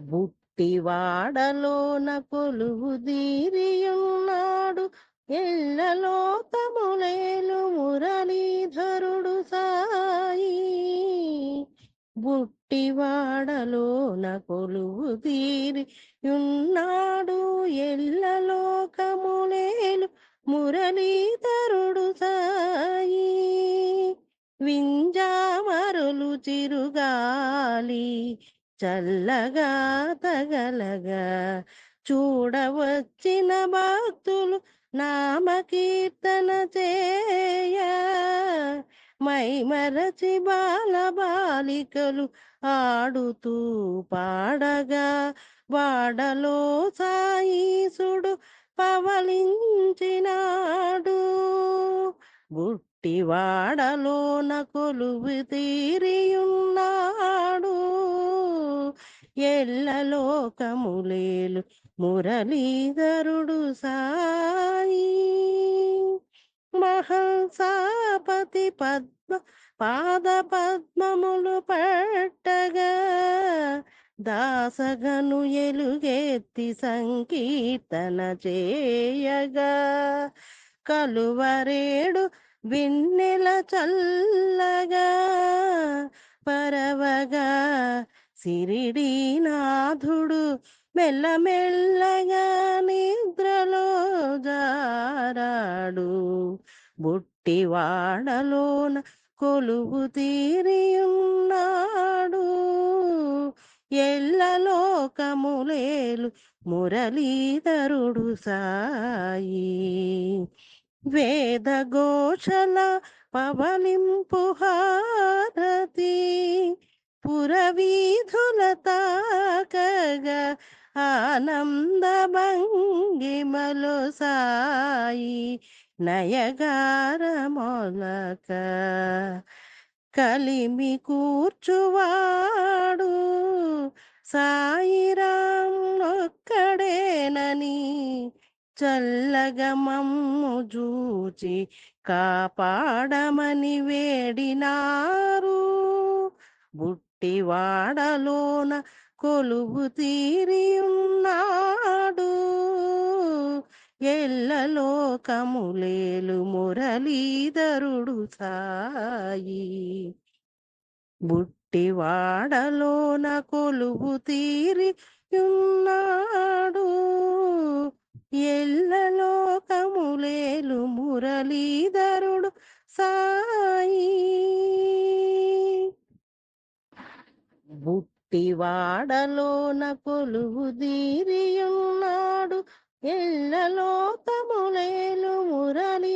బుట్టివాడలోన కొలువు దీరియున్నాడు. ఎల్లలోకములేలు మురళీధరుడు సాయి. బుట్టివాడలోన కొలువు తీరియున్నాడు ఎల్లలోకములేలు మురళీధరుడు సాయి. వింజామరులు చిరుగాలి చల్లగా తగలగా చూడవచ్చిన భక్తులు నామకీర్తన చేయ. మైమరచి బాల బాలికలు ఆడుతూ పాడగా వాడలో సాయీసుడు పవలించినాడు. గుట్టివాడలోన కొలువు తీరియున్నాడు. ఎల్లలోకములేలు మురళీధరుడు సాయి. మహంసాపతి పద్మ పాద పద్మములు పట్టగా దాసగను ఎలుగెత్తి సంకీర్తన చేయగా కలువరేడు విన్నెల చల్లగా పరవగా సిరిడి నాథుడు మెల్లమెల్లగా నిద్రలో జారాడు. బుట్టివాడలోన కొలువు తీరియున్నాడు. ఎల్లలోకములేలు మురళీధరుడు సాయి. వేద గోషల పవలింపు హారతి పురవీధుల తాకగా ఆనంద భంగిమలో సాయి నయగారమొలక కలిమి కూర్చువాడు సాయిరాం ఒక్కడేనని చల్లగా చూచి కాపాడమని వేడినారు. బుట్టివాడలోన కొలువు తీరి ఉన్నాడు ఎల్లలోకములేలు మురళీధరుడు సాయి. బుట్టివాడలోన కొలువు తీరి ఉన్నాడు ఎల్లలోకములేలు మురళీధరు బుట్టివాడలోన కొలువు దీరియున్నాడు. ఎల్లలోకములేలు మురళి